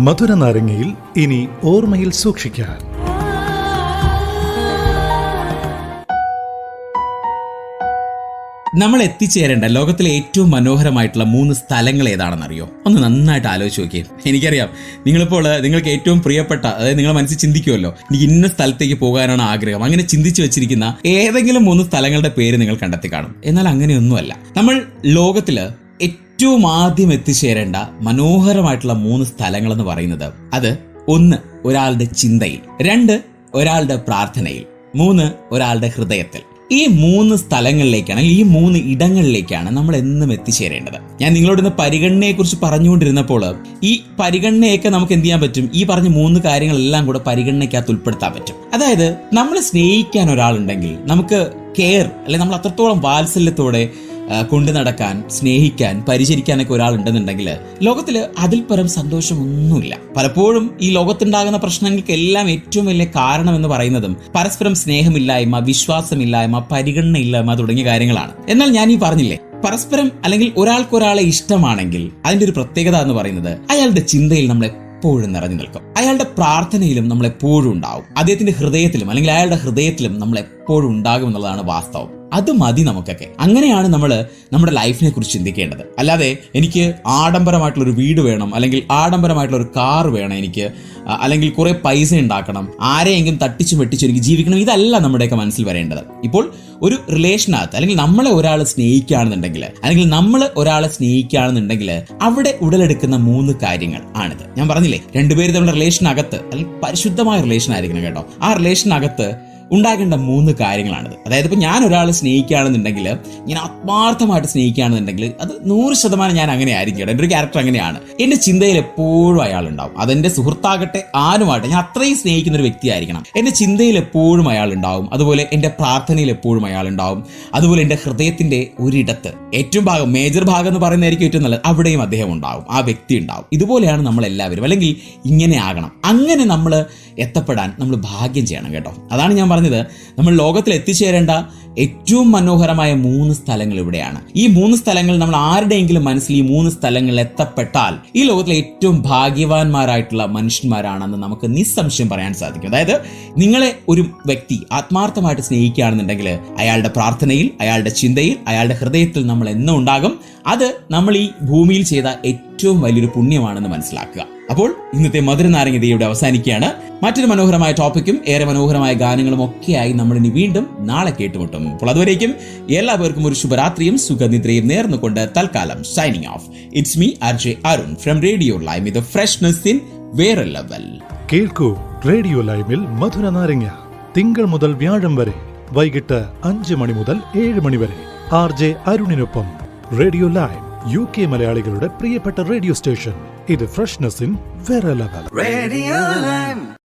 മധുര നാരങ്ങയിൽ ഇനി ഓർമ്മയിൽ സൂക്ഷിക്കാൻ. നമ്മൾ എത്തിച്ചേരേണ്ട ലോകത്തിലെ ഏറ്റവും മനോഹരമായിട്ടുള്ള മൂന്ന് സ്ഥലങ്ങൾ ഏതാണെന്നറിയോ? ഒന്ന് നന്നായിട്ട് ആലോചിച്ച് നോക്കിയേ. എനിക്കറിയാം. നിങ്ങളിപ്പോൾ നിങ്ങൾക്ക് ഏറ്റവും പ്രിയപ്പെട്ട അതായത് നിങ്ങൾ മനസ്സിൽ ചിന്തിക്കുമല്ലോ. എനിക്ക് ഇന്ന സ്ഥലത്തേക്ക് പോകാനാണ് ആഗ്രഹം. അങ്ങനെ ചിന്തിച്ചു വെച്ചിരിക്കുന്ന ഏതെങ്കിലും മൂന്ന് സ്ഥലങ്ങളുടെ പേര് നിങ്ങൾ കണ്ടെത്തി കാണും. എന്നാൽ അങ്ങനെയൊന്നുമല്ല. നമ്മൾ ലോകത്തിൽ ഏറ്റവും ആദ്യം എത്തിച്ചേരേണ്ട മനോഹരമായിട്ടുള്ള മൂന്ന് സ്ഥലങ്ങൾ എന്ന് പറയുന്നത് അത് ഒന്ന് ഒരാളുടെ ചിന്തയിൽ. രണ്ട് ഒരാളുടെ പ്രാർത്ഥനയിൽ. മൂന്ന് ഒരാളുടെ ഹൃദയത്തിൽ. ഈ മൂന്ന് സ്ഥലങ്ങളിലേക്കാണ് ഈ മൂന്ന് ഇടങ്ങളിലേക്കാണ് നമ്മൾ എന്നും എത്തിച്ചേരേണ്ടത്. ഞാൻ നിങ്ങളോട് ഇന്ന് പരിഗണനയെ കുറിച്ച് പറഞ്ഞുകൊണ്ടിരുന്നപ്പോൾ ഈ പരിഗണനയൊക്കെ നമുക്ക് എന്ത് ചെയ്യാൻ പറ്റും? ഈ പറഞ്ഞ മൂന്ന് കാര്യങ്ങളെല്ലാം കൂടെ പരിഗണനയ്ക്കകത്ത് ഉൾപ്പെടുത്താൻ പറ്റും. അതായത് നമ്മൾ സ്നേഹിക്കാൻ ഒരാളുണ്ടെങ്കിൽ നമുക്ക് കെയർ അല്ലെ നമ്മൾ അത്രത്തോളം വാത്സല്യത്തോടെ കൊണ്ടു നടക്കാൻ സ്നേഹിക്കാൻ പരിചരിക്കാനൊക്കെ ഒരാളുണ്ടെന്നുണ്ടെങ്കിൽ ലോകത്തിൽ അതിൽ പരം സന്തോഷമൊന്നുമില്ല. പലപ്പോഴും ഈ ലോകത്തുണ്ടാകുന്ന പ്രശ്നങ്ങൾക്കെല്ലാം ഏറ്റവും വലിയ കാരണം എന്ന് പറയുന്നതും പരസ്പരം സ്നേഹമില്ലായ്മ വിശ്വാസമില്ലായ്മ പരിഗണനയില്ലായ്മ തുടങ്ങിയ കാര്യങ്ങളാണ്. എന്നാൽ ഞാൻ ഈ പറഞ്ഞില്ലേ പരസ്പരം അല്ലെങ്കിൽ ഒരാൾക്കൊരാളെ ഇഷ്ടമാണെങ്കിൽ അതിന്റെ ഒരു പ്രത്യേകത എന്ന് പറയുന്നത് അയാളുടെ ചിന്തയിൽ നമ്മൾ എപ്പോഴും നിറഞ്ഞു നിൽക്കും. അയാളുടെ പ്രാർത്ഥനയിലും നമ്മൾ എപ്പോഴും ഉണ്ടാവും. അദ്ദേഹത്തിന്റെ ഹൃദയത്തിലും അല്ലെങ്കിൽ അയാളുടെ ഹൃദയത്തിലും നമ്മൾ എപ്പോഴും ഉണ്ടാകും എന്നുള്ളതാണ് വാസ്തവം. അത് മതി നമുക്കൊക്കെ. അങ്ങനെയാണ് നമ്മൾ നമ്മുടെ ലൈഫിനെ കുറിച്ച് ചിന്തിക്കേണ്ടത്. അല്ലാതെ എനിക്ക് ആഡംബരമായിട്ടുള്ള ഒരു വീട് വേണം അല്ലെങ്കിൽ ആഡംബരമായിട്ടുള്ള ഒരു കാർ വേണം എനിക്ക് അല്ലെങ്കിൽ കുറേ പൈസ ഉണ്ടാക്കണം ആരെയെങ്കിലും തട്ടിച്ചു വെട്ടിച്ചു എനിക്ക് ജീവിക്കണം ഇതല്ല നമ്മുടെയൊക്കെ മനസ്സിൽ വരേണ്ടത്. ഇപ്പോൾ ഒരു റിലേഷനകത്ത് അല്ലെങ്കിൽ നമ്മളെ ഒരാൾ സ്നേഹിക്കുകയാണെന്നുണ്ടെങ്കിൽ അല്ലെങ്കിൽ നമ്മൾ ഒരാളെ സ്നേഹിക്കുകയാണെന്നുണ്ടെങ്കിൽ അവിടെ ഉടലെടുക്കുന്ന മൂന്ന് കാര്യങ്ങൾ ആണിത്. ഞാൻ പറഞ്ഞില്ലേ രണ്ടുപേരും നമ്മുടെ റിലേഷനകത്ത് അല്ലെങ്കിൽ പരിശുദ്ധമായ റിലേഷൻ ആയിരിക്കണം കേട്ടോ. ആ റിലേഷനകത്ത് ഉണ്ടാകേണ്ട മൂന്ന് കാര്യങ്ങളാണിത്. അതായത് ഇപ്പം ഞാൻ ഒരാളെ സ്നേഹിക്കുകയാണെന്നുണ്ടെങ്കിൽ ഞാൻ ആത്മാർത്ഥമായിട്ട് സ്നേഹിക്കുകയാണെന്നുണ്ടെങ്കിൽ അത് നൂറ് ശതമാനം ഞാൻ അങ്ങനെ ആയിരിക്കും. എന്റെ ഒരു ക്യാരക്ടർ അങ്ങനെയാണ്. എന്റെ ചിന്തയിൽ എപ്പോഴും അയാൾ ഉണ്ടാവും അതെന്റെ സുഹൃത്താകട്ടെ ആരുമാകട്ടെ ഞാൻ അത്രയും സ്നേഹിക്കുന്ന ഒരു വ്യക്തിയായിരിക്കണം. എന്റെ ചിന്തയിൽ എപ്പോഴും അയാൾ ഉണ്ടാവും അതുപോലെ എന്റെ പ്രാർത്ഥനയിൽ എപ്പോഴും അയാൾ ഉണ്ടാവും അതുപോലെ എന്റെ ഹൃദയത്തിന്റെ ഒരിടത്ത് ഏറ്റവും ഭാഗം മേജർ ഭാഗം എന്ന് പറയുന്നതായിരിക്കും ഏറ്റവും നല്ലത് അവിടെയും അദ്ദേഹം ഉണ്ടാവും. ആ വ്യക്തി ഉണ്ടാവും. ഇതുപോലെയാണ് നമ്മൾ എല്ലാവരും അല്ലെങ്കിൽ ഇങ്ങനെ ആകണം. അങ്ങനെ നമ്മൾ എത്തപ്പെടാൻ നമ്മൾ ഭാഗ്യം ചെയ്യണം കേട്ടോ. അതാണ് ഞാൻ പറഞ്ഞത്. നമ്മൾ ലോകത്തിൽ എത്തിച്ചേരേണ്ട ഏറ്റവും മനോഹരമായ മൂന്ന് സ്ഥലങ്ങൾ ഇവിടെയാണ്. ഈ മൂന്ന് സ്ഥലങ്ങൾ നമ്മൾ ആരുടെയെങ്കിലും മനസ്സിൽ ഈ മൂന്ന് സ്ഥലങ്ങളിൽ എത്തപ്പെട്ടാൽ ഈ ലോകത്തിലെ ഏറ്റവും ഭാഗ്യവാന്മാരായിട്ടുള്ള മനുഷ്യന്മാരാണെന്ന് നമുക്ക് നിസ്സംശയം പറയാൻ സാധിക്കും. അതായത് നിങ്ങളെ ഒരു വ്യക്തി ആത്മാർത്ഥമായിട്ട് സ്നേഹിക്കുകയാണെന്നുണ്ടെങ്കിൽ അയാളുടെ പ്രാർത്ഥനയിൽ അയാളുടെ ചിന്തയിൽ അയാളുടെ ഹൃദയത്തിൽ നമ്മൾ എന്നും ഉണ്ടാകും. അത് നമ്മൾ ഈ ഭൂമിയിൽ ചെയ്ത ഏറ്റവും വലിയൊരു പുണ്യമാണെന്ന് മനസ്സിലാക്കുക. അപ്പോൾ ഇന്നത്തെ മധുര നാരങ്ങ ഇവിടെ അവസാനിക്കുകയാണ്. മറ്റൊരു മനോഹരമായ ടോപ്പിക്കും ഏറെ മനോഹരമായ ഗാനങ്ങളും ഒക്കെയായി നമ്മൾ ഇനി വീണ്ടും നാളെ കേട്ടുമുട്ടും. അപ്പോൾ അതുവരേക്കും എല്ലാവർക്കും ഒരു ശുഭരാത്രിയും സുഖനിദ്രയും നേർന്നുകൊണ്ട് തൽക്കാലം signing off it's me R J Arun from radio lime with freshness in വേറെ ലെവൽ കേൾക്കൂ റേഡിയോ ലൈമിൽ മധുര നാരങ്ങ. തിങ്കൾ മുതൽ വ്യാഴം വരെ വൈകിട്ട് അഞ്ച് മണി മുതൽ ഏഴ് മണി വരെ. ആർ ജെ അരുണിനൊപ്പം റേഡിയോ ലൈം യു കെ മലയാളികളുടെ പ്രിയപ്പെട്ട റേഡിയോ സ്റ്റേഷൻ ഇത് ഫ്രഷ്നെസ് ഇൻ വേറെ ലെവൽ.